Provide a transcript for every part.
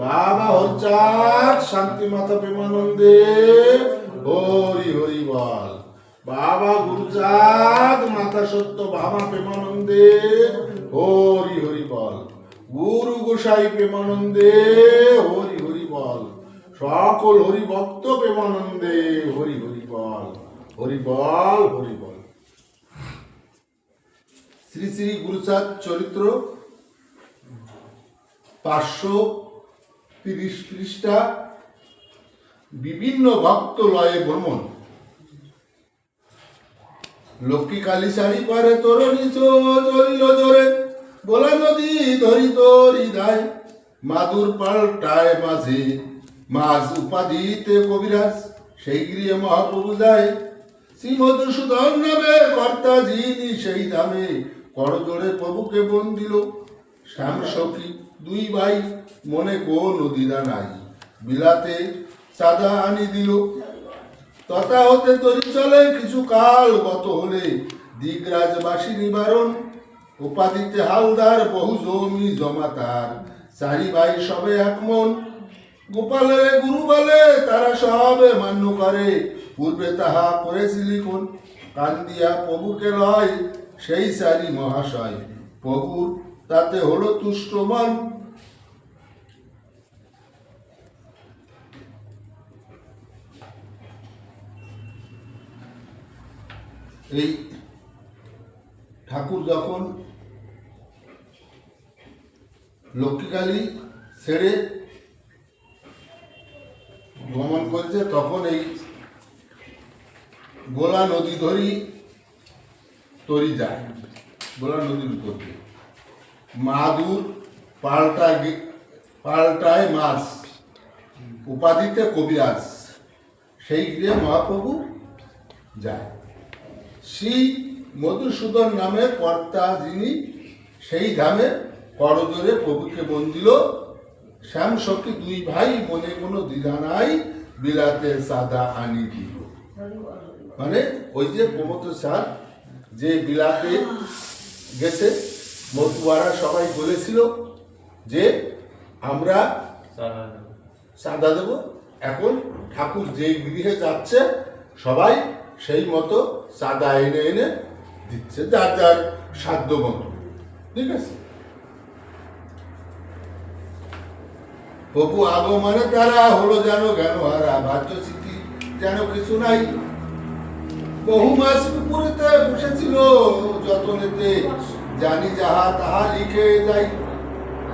বাবা হচ্চার শান্তি মাতা প্রেমানন্দে হরি হরি বল। বাবা গুরুচাঁদ মাতা সত্য বাবা প্রেমানন্দে হরি হরি বল। গুরু গোসাই প্রেমানন্দে হরি হরি বল। সকল হরি ভক্ত প্রেমানন্দে হরি হরি বল। হরি বল হরি বল। শ্রী শ্রী গুরুচাঁদ চরিত্র পাঁচশো তিরিশ পৃষ্ঠা বিভিন্ন ভক্ত লয়ে ভ্রমণ। লক্ষ্মী কালী শাড়ি পারে তরণী চলিল জোরে, বলা নদী ধরি তরি দায় মাদুর পাল্টায় মাঝে, মাঝ উপাধিতে কবিরাজ, সেই গৃহে মহাপ্রভু যায়। শ্রী মধুসূদন নামে কর্তা যিনি সেই দামে করজোড়ে প্রভুকে বন দিল শ্যাম সখী দুই ভাই মনে কোনো দ্বিধা নাই। বিলাতে চাঁদা আনি দিল। তথা হতে তরি চলে কিছু কাল, গত হলে দিগরাজবাসী নিবারণ। উপাধিতে হালদার বহু জমি জমাতার চারি ভাই সবে এক মন। গোপালের গুরু বলে তারা সবে মান্য করে। পূর্বে তাহা করেছিলি কোন কান্দিয়া প্রভুকে লয় সেই চারি মহাশয়। প্রভুর তাতে হলো তুষ্ট মন। এই ঠাকুর যখন লক্ষ্মীকালী ছেড়ে ভ্রমণ করছে, তখন এই গোলা নদী ধরি তরি যায়। গোলা নদীর উপর দিয়ে। মাদুর পাল্টা পাল্টায় মাস উপাধিতে কবিরাজ। সেই গৃহে মহাপ্রভু যায়। শ্রী মধুসূদন নামে কর্তা যিনি, সেই ধামে করজোরে প্রভুকে বন্দিল শ্যাম সখী দুই ভাই মনে কোনো দ্বিধা নাই বিলাতে সাদা আনি দিল। মানে ওই যে প্রমোদ স্যার যে বিলাতে গেছে মতুয়ারা সবাই বলেছিল যে আমরা চাঁদা দেব। এখন ঠাকুর যেই গৃহে যাচ্ছে সবাই সেই মতো চাঁদা এনে এনে দিচ্ছে যার যার সাধ্য মতো। ঠিক আছে? প্রভু আগমনে তারা হলো যেন জ্ঞান হারা ভাজ্য স্মৃতি যেন কিছু নাই। বহু মাস পুকুরেতে বসেছিল যতনেতে জানি যাহা তাহা লিখে যাই।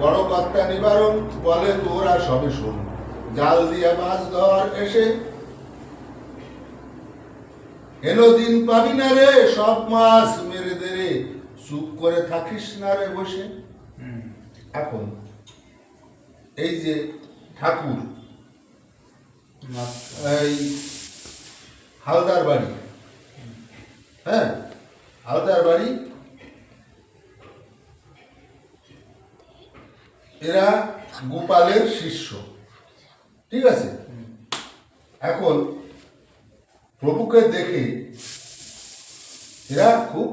বড় কর্তা নিবারণ বলে তোরা সবে শোন। জাল দিয়ে মাছ ধর এসে। এলো দিন পাবি না রে সব মাছ মেরে দে রে। চুপ করে থাকিস না রে বসে। এখন এই যে ঠাকুর এই হালদার বাড়ি। হ্যাঁ হালদার বাড়ি এরা গোপালের শিষ্য। ঠিক আছে? এখন প্রভুকে দেখে এরা খুব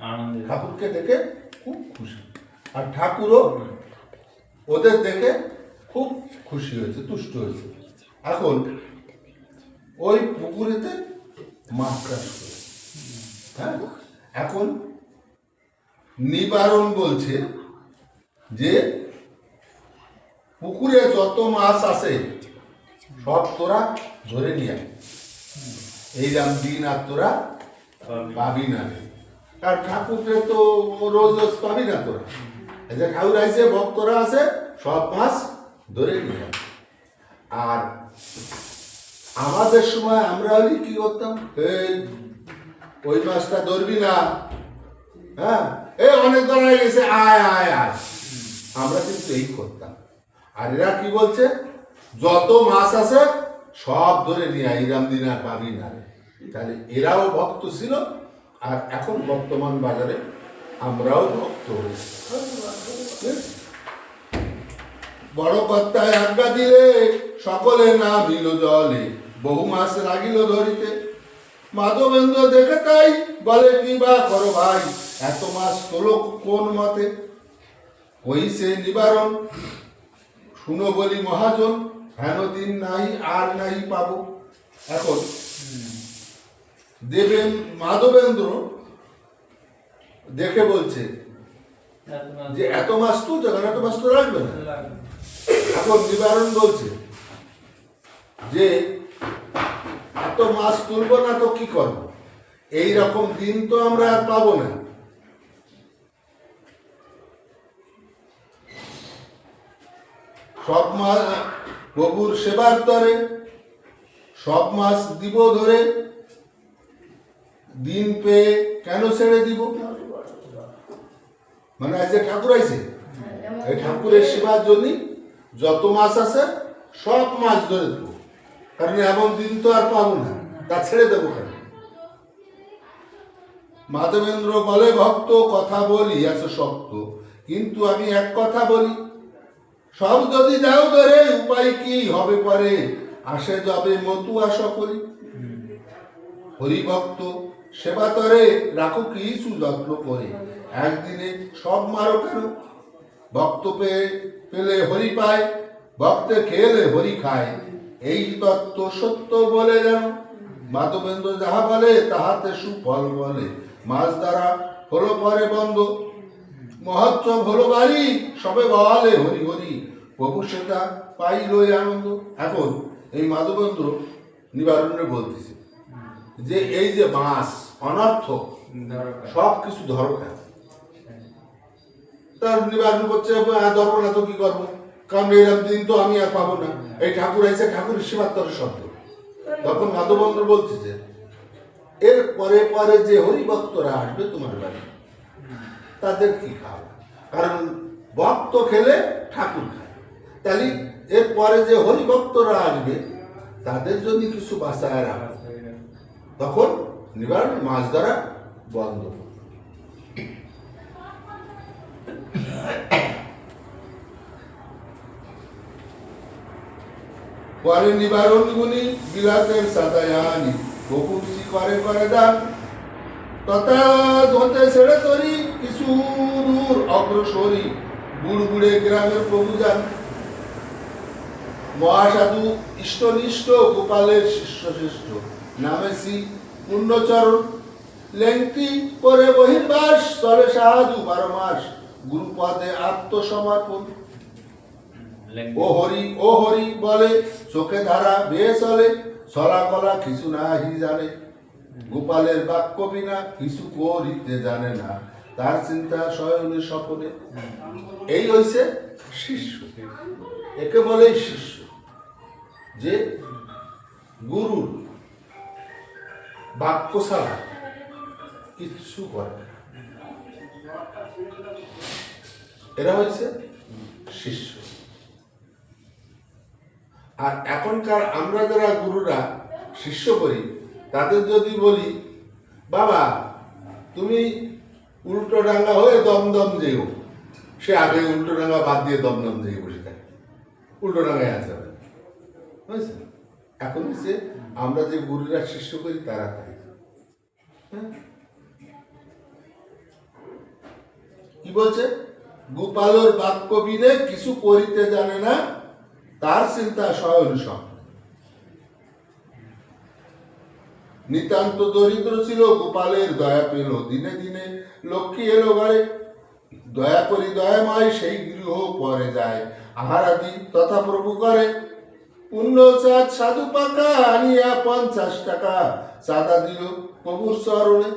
আনন্দে ঠাকুরকে দেখে খুব খুশি। আর ঠাকুরও ওদের দেখে খুব খুশি হয়েছে তুষ্ট হয়েছে। এখন ওই পুকুরেতে মাছ চাষ করে। হ্যাঁ? এখন নিবারণ বলছে যে পুকুরে যত মাছ আছে, সব তোরা ধরে নিয়ে। এই রাম দিন আর তোরা পাবি না আর ঠাকুরকে তো রোজ রোজ পাবি না তোরা। এই যে ঠাকুর আছে ভক্তরা আছে, সব মাছ ধরে নিয়ে। আর আমাদের সময় আমরা হলে কি করতাম? ওই মাছটা ধরবি না। হ্যাঁ? এ অনেক ধরা গেছে আয় আয় আয়। আমরা কিন্তু এই করতাম। আর এরা কি বলছে? যত মাছ আছে, সব ধরে নিয়ে ইরাম দিন আর পাবি না তাহলে এরাও ভক্ত ছিল, আর এখন বর্তমান বাজারে আমরাও ভক্ত হয়েছি বড় কর্তায় আজ্ঞা দিলে সকলে নামিল জলে, বহু মাস লাগিল ধরিতে। মাধবেন্দ্র দেখে তাই বলে কি বা করো ভাই, এত মাস তোলো কোন মতে? হইছে নিবারণ? শুনো বলি মহাজন, হেন দিন নাই, আর নাই পাবো। এখন, দেবেন মাধবেন্দ্র দেখে বলছে যে, এত মাস তো যখন এত মাস তো লাগবে না। এখন নিবারণ বলছে যে, এত মাছ তুলবো না তো কি করব? এই রকম দিন তো আমরা আর পাবো না। সব মাস প্রভুর সেবার তরে, সব মাস দিব ধরে, দিন পেয়ে কেন ছেড়ে দিব? মানে আজ যে ঠাকুর আইছে? এই ঠাকুরের সেবার জন্য যত মাছ আছে সব মাছ ধরে দেবো। কারণ এমন দিন তো আর পাবো না, তা ছেড়ে দেবো কেন? মাধবেন্দ্র বলে, ভক্ত, কথা বলি আছে শক্ত। কিন্তু আমি এক কথা বলি সব যদি দাও ধরে, উপায় কি হবে পরে? আসে যাবে মতুয়া সকলি হরিভক্ত, সেবা তরে, রাখো কিছু যত্ন করে। একদিনে সব মারো কেন ভক্ত পেয়ে পেলে হরি পায়, ভক্তে খেলে হরি খায়। এই তত্ত্ব সত্য বলে যেন। মাধবেন্দ্র যাহা বলে, তাহাতে সুফল বলে। মাছ দ্বারা হলো পরে বন্ধ। মহোৎসব হলো বাড়ি, সবে বলে হরি হরি। প্রভু সেটা পাইলই আনন্দ। এখন এই মাধবেন্দ্র নিবারণে বলতেছে যে এই যে বাঁশ অনর্থক সব কিছু ধরো কেন তার নিবারণ করছে "আহ, ধরবো না তো কি করব? কারণ এরকম দিন তো আমি আর পাবো না। এই ঠাকুর আইসে ঠাকুর সেবাত্তরের শব্দ। তখন মাধবেন্দ্র বলতেছে এর পরে পরে যে হরিভক্তরা আসবে তোমার বাড়ি তাদের কি খাওয়া? কারণ ভক্ত খেলে ঠাকুর খায়। তাহলে এর পরে যে হরিভক্তরা আসবে, তাদের জন্য কিছু বাঁচায় রাখা তখন নিবারণ মাছ ধরা বন্ধ। পরে নিবারণ গুনি বিলাতের সাদায়ানি বকুরসি করে করে দান। তথা হতে ছেড়ে তরি, কিছু দূর অগ্রসরী, বুড়বুড়ে গ্রামের প্রভু যান। মহাসাধু ইষ্টনিষ্ঠ গোপালের শিষ্য শ্রেষ্ঠ নামেসি পূর্ণচরণ লেংটি করে বহির্বাস চলে সাধু বারো মাস। গুরুপদে আত্মসমর্পণ। ও হরি ও হরি বলে চোখে ধারা বেয়ে চলে চলা কলা কিছু নাহি জানে। গোপালের বাক্য বিনা কিছু করিতে জানে না। তার চিন্তা শয়নে স্বপনে। এই হইছে শিষ্য। একে বলে শিষ্য। যে গুরুর বাক্য ছাড়া কিচ্ছু করে এরা হয়েছে শিষ্য। আর এখনকার আমরা যারা গুরুরা শিষ্য করি, তাদের যদি বলি, বাবা, তুমি উল্টো ডাঙ্গা হয়ে দমদম যেও। সে আগে উল্টো ডাঙ্গা বাদ দিয়ে দমদম যেয়ে বসে থাকে। উল্টো ডাঙ্গায় আসা যাবে না। এখন হচ্ছে আমরা যে গুরুরা শিষ্য করি, তারা তাই হ্যাঁ? কি বলছে? গোপালর বাক্য বিনে কিছু করিতে জানে না, তার চিন্তা স্বয়ং স্বপ্ন নিতান্ত দরিদ্র ছিল, গোপালের দয়া পেল দিনে দিনে। লক্ষ্মী এলো ঘরে। দয়া করি দয়াময় সেই গৃহ পরে যায়। আহারাদি তথা প্রভু করে। পুণ্য চাঁদ সাধু পাকা আনিয়া পঞ্চাশ টাকা। চাঁদা দিল প্রভুর চরণে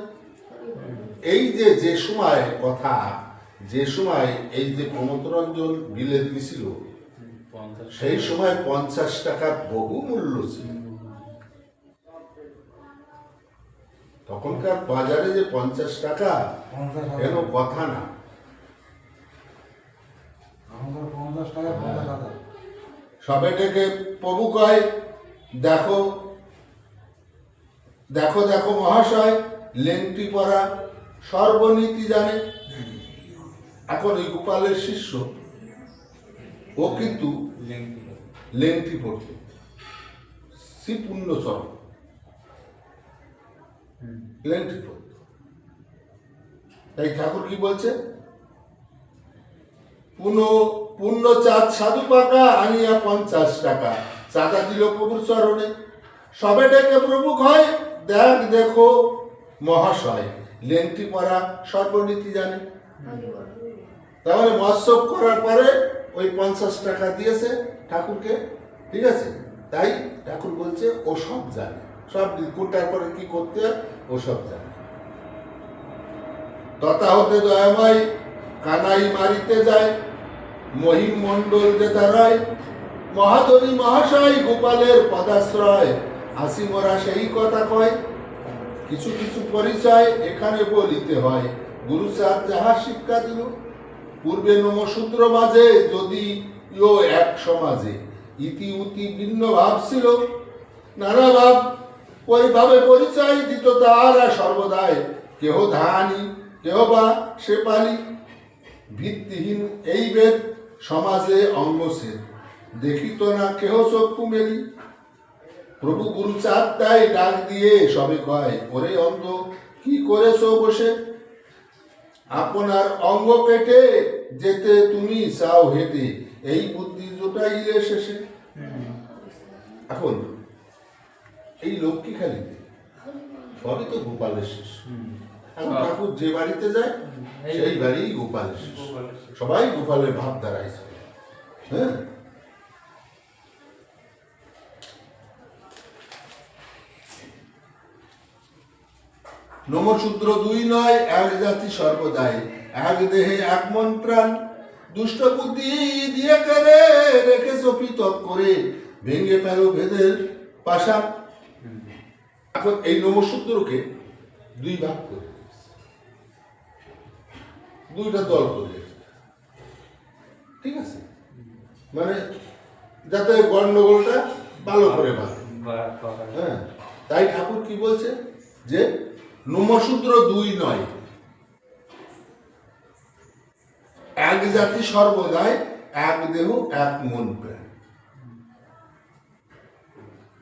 এই যে যে সময় কথা যে সময় এই যে প্রমোদরঞ্জন বিলে দিয়েছিল সেই সময় পঞ্চাশ টাকার বহু মূল্য ছিল। তখনকার বাজারে যে পঞ্চাশ টাকা এর কথা না? পঞ্চাশ টাকা পঞ্চাশ হাজার। সবে ডেকে প্রভু কয়, দেখো দেখো দেখো মহাশয়, লেংটি পরা সর্বনীতি জানে। এখন ওই গোপালের শিষ্য, ও কিন্তু লেংটি পড়ত শ্রী পুণ্যচরণ। লেংটি পড়ত তাই ঠাকুর কি বলছে? পুনঃ পূর্ণ চাঁদ সাধু পাকা, আনিয়া পঞ্চাশ টাকা। চাঁদা দিল প্রভুর চরণে। সবে ডেকে প্রভু হয় দেখ দেখো মহাশয়, লেংটি পরা সর্বনীতি জানে। তাহলে মৎসব করার পরে ওই পঞ্চাশ টাকা দিয়েছে ঠাকুরকে, ঠিক আছে? তাই ঠাকুর বলছে, ও সব জানে। সব কোনটার পরে কি করতে হয়? ও সব জানে। তথা হতে দয়াময়, কানাই মারিতে যায়। মহিম মণ্ডল যে তারায় মহাদনী মহাশয় গোপালের পদাশ্রয়। আসি মোরা সেই কথা কয়, কিছু কিছু পরিচয় এখানে বলিতে হয়। গুরু স্যার যাহা শিক্ষা দিল, পূর্বে নমশূদ্র মাঝে যদি এক সমাজে। ইতি উতি ভিন্ন ভাব ছিল, নানা ভাব, ওইভাবে পরিচয় দিত তারা সর্বদাই। কেহ ধানি, কেহ বা সে পালি ভিত্তিহীন এই বেদ সমাজে অঙ্গসেদ দেখিত না কেহ চক্ষু মেলি। প্রভু গুরু চাঁদটাই ডাক দিয়ে সবে কয় ওরে অন্ধ কি করেছ বসে? আপনার অঙ্গ কেটে যেতে তুমি চাও হেঁটে। এই বুদ্ধি জোটাইলে শেষে। এখন এই লক্ষ্মী খালিতে সবই তো গোপালের শেষ। এখন ঠাকুর যে বাড়িতে যায় সেই বাড়ি গোপালের সবাই গোপালের ভাব দাঁড়াইছে। হ্যাঁ? দুই নয়, এক জাতি সর্বদাই। এক দেহে এক মন প্রাণ। দুষ্ট বুদ্ধি দিয়ে করে রেখে পৃথক করে। ভেঙে ফেলো ভেদের পাশা এখন এই নমশূদ্রকে দুই ভাগ করে। দুইটা দল করে। ঠিক আছে? মানে যাতে গন্ডগোলটা ভালো করে বাঁধে হ্যাঁ। তাই ঠাকুর কি বলছে? যে নমশূদ্র দুই নয়। এক জাতি সর্বদাই এক দেহ এক মন প্রাণ।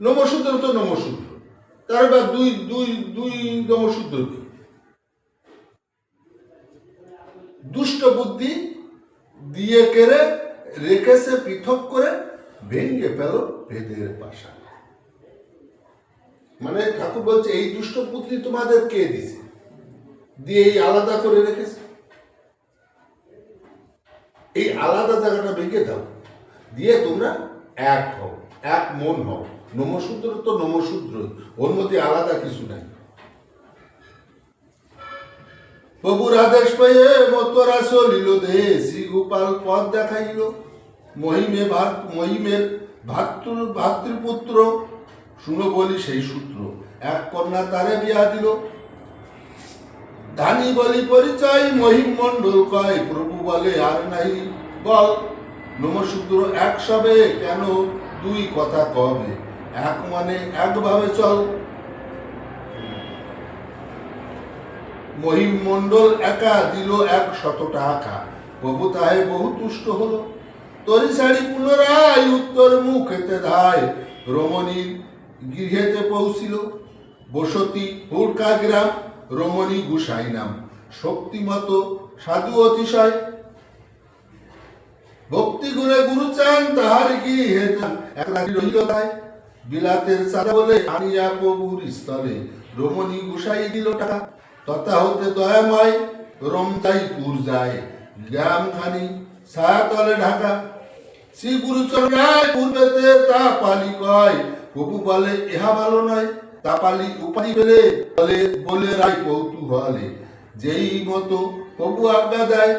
নমশূদ্র তো নমশূদ্র তার বা দুই দুই দুই নমশূদ্র কি? দুষ্ট বুদ্ধি দিয়ে কেড়ে রেখেছে পৃথক করে ভেঙে পেল ভেদের পাশা মানে ঠাকুর বলছে, এই দুষ্ট বুদ্ধি তোমাদের কে দিছে? দিয়ে এই আলাদা করে রেখেছে। এই আলাদা জায়গাটা ভেঙে দাও। দিয়ে তোমরা এক হও, এক মন হও। নমসূত্র তো ওর মধ্যে আলাদা কিছু নাই। প্রভুর আদেশ পেয়ে মতরা চলিল দে শ্রী গোপাল পথ দেখাইল। মহিমে ভাত, মহিমের ভাতৃ, ভাতৃপুত্র, শুনো বলি সেই সূত্র, এক কন্যা তারে বিয়া দিল। ধানি বলি পরিচয়, মহিম মণ্ডল কয়, প্রভু বলে আর নাই, বল। নমশূদ্র এক সবে কেন দুই কথা কবে? এক মানে একভাবে চল। মহিম মণ্ডল একা দিল এক শত টাকা। প্রভু তাহে বহু তুষ্ট হলো। তরি শাড়ি পুনরায় উত্তর মুখেতে ধায়। রমণীর গৃহেতে পৌঁছিল। বসতি হুড়কা গ্রাম, রমণী গুসাই নাম। শক্তিমত সাধু অতিশয়। ভক্তি গুণে গুরু চান, তাহার কি বিলাতের চাঁদা বলে আনিয়া প্রভুর স্থলে। রমণী গুসাই দিল টাকা। তথা হতে দয়াময় রমতাইপুর যায়। গ্রাম খানি ছায়া তলে ঢাকা। শ্রী গুরুচরণ রায় পূর্বেতে তা পালি কয়। প্রভু বলে, ইহা ভালো নয়। তা পালি উপাধি পেলে বলে বলে রায় কৌতূহলে। যেই মতো প্রভু আজ্ঞা দেয়,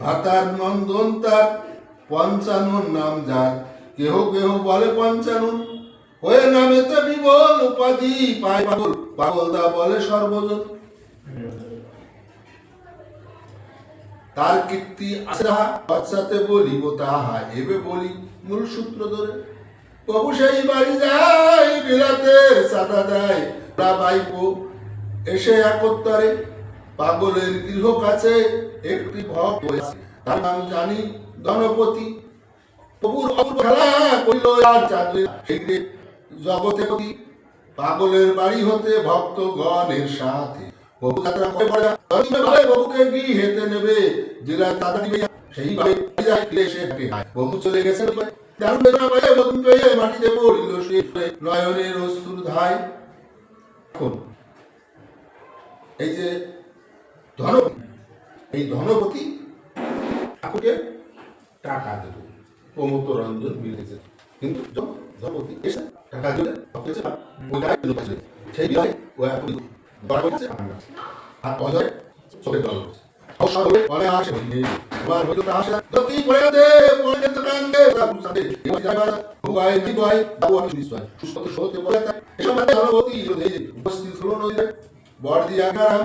ভাতার নন্দন তার পঞ্চানন নাম যার। কেহ কেহ বলে, পঞ্চানন, হয়ে নামেতে বিবল উপাধি পায় পাগল। পাগলদা বলে, সর্বজন। তার কীর্তি আছে তাহা পশ্চাতে বলিব তাহা, এবে বলি মূল সূত্র ধরে। প্রভু সেই বাড়ি যায় বিলাতের চাঁদা দেয় ওরা বাইকো এসে একত্তরে। পাগলের গৃহ কাছে একটি ভক্ত তার নাম জানি গণপতি। প্রভুর খেলা করিল আর চাঁদে সেই জগতে পাগলের বাড়ি হতে ভক্তগণের সাথে। বহু যাত্রা করে পড়ে ভাবে বহুকে কি হেতে নেবে। জেলা দিবে সেইভাবে যায় ক্লেশে ঢাকে বহু চলে গেছে দারুণ বেদনা পায়ে বহু পেয়ে মাটিতে পড়িল সে নয়নের অশ্রুর ধায় এখন এই যে ধনপতি, এই ধনপতি ঠাকুরকে টাকা দেব প্রমোদ রঞ্জন মিলেছে। কিন্তু ধনপতি এসে টাকা দিলে দিল সেই বিয়ে ও এখন বড় হচ্ছে আর অজয় চোখে জল হচ্ছে। অসরে পরে আসে তোমার হয়তো তা আসে দতি পড়ে দে পড়ে যেতে কাঙ্গে সাথে এবার ভুগায় নি গয় বাবু আমি নিশ্চয় সুস্থ তো বলে এসব মানে আকারাম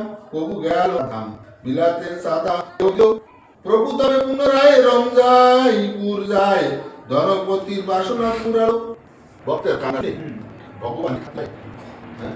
প্রভু তবে পুনরায় রমজাই পুর যায় ধনপতির বাসনা পুরালো। ভক্তের কানে ভগবান হ্যাঁ?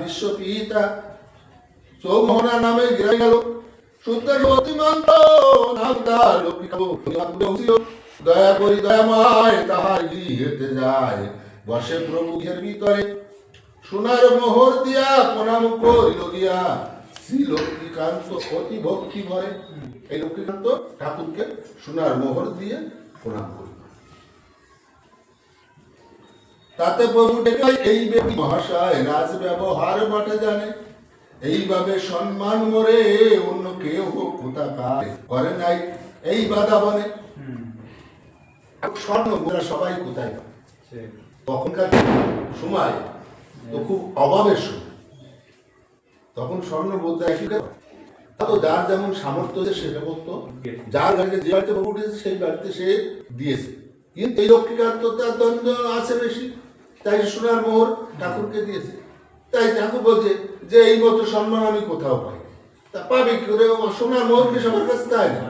বিশ্ব পিতা নামে গেল দয়া করি দয়াময় তাহার গৃহেতে যায়। বসে প্রভু ঘের ভিতরে। সোনার মোহর দিয়া প্রণাম করিল গিয়া। শ্রী লক্ষ্মীকান্ত অতি ভক্তি ভরে। এই লক্ষ্মীকান্ত ঠাকুরকে সোনার মোহর দিয়ে প্রণাম করিল। তাতে প্রভু ডেকে এই ব্যক্তি মহাশয় রাজ ব্যবহার বটে জানে। এইভাবে সম্মান মরে অন্য কেউ কোথাকার করে নাই। এই বাধা বনে। স্বর্ণ মুদ্রা সবাই কোথায় তখনকার সময় তো খুব অভাবের সময়। তখন স্বর্ণ মুদ্রা তো যার যেমন সামর্থ্য আছে সেটা করতো। যার গাড়িতে যে বাড়িতে উঠেছে সেই বাড়িতে সে দিয়েছে। কিন্তু এই লক্ষ্মীকান্ত তার দ্বন্দ্ব আছে বেশি। তাই সোনার মোহর ঠাকুরকে দিয়েছে। তাই ঠাকুর বলছে যে, এই মতো সম্মান আমি কোথাও পাই তা পাবে কি করে? সোনার মোহরকে সবার কাছে তাই না?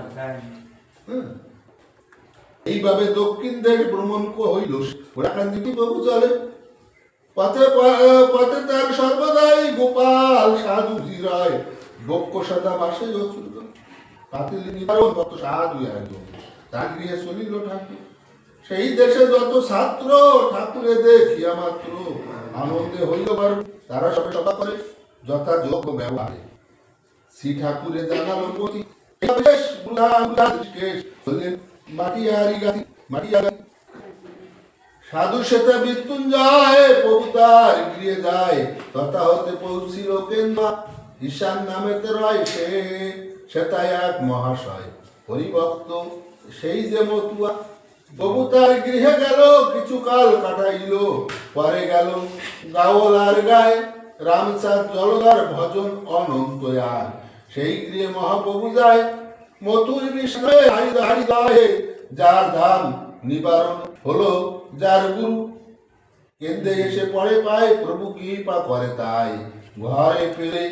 এইভাবে দক্ষিণ থেকে ভ্রমণ ক- হইল ওরাকান্দিটি প্রভু চলে পথে পথে তার সর্বদাই গোপাল সাধু জিরায়। বক্ষ সদা বাসে কত সাধু একজন তা গৃহে চলিল ঠাকুর। সেই দেশে যত ছাত্র, ঠাকুরে দেখিয়া মাত্র আনন্দে হইল বার তারা সবে সভা করে, যথাযোগ্য ব্যবহারে। শ্রী ঠাকুরে জানালো সাধু সেতা মৃত্যুঞ্জয় গৃহে যায়। তথা হতে পৌঁছিল কেন্দ্রা। ঈশান নামেতে রয় সে সেতায় এক মহাশয়। হরিভক্ত, সেই যে মতুয়া। প্রভু তার গৃহে গেল, কিছু কাল কাটাইল, পরে গেল গাওলার গায়ে, রামচাঁদ জলদার ভজন অনন্ত আর সেই গৃহে মহাপ্রভু যায়, মথুর বিষয়ে হারিদায়ে যার ধাম নিবারণ হলো, যার গুরু কেন্দ্রে এসে পড়ে পায়, প্রভু কি পা করে তাই। ঘরে ফেলে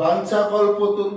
বাঞ্ছা কল্পতরু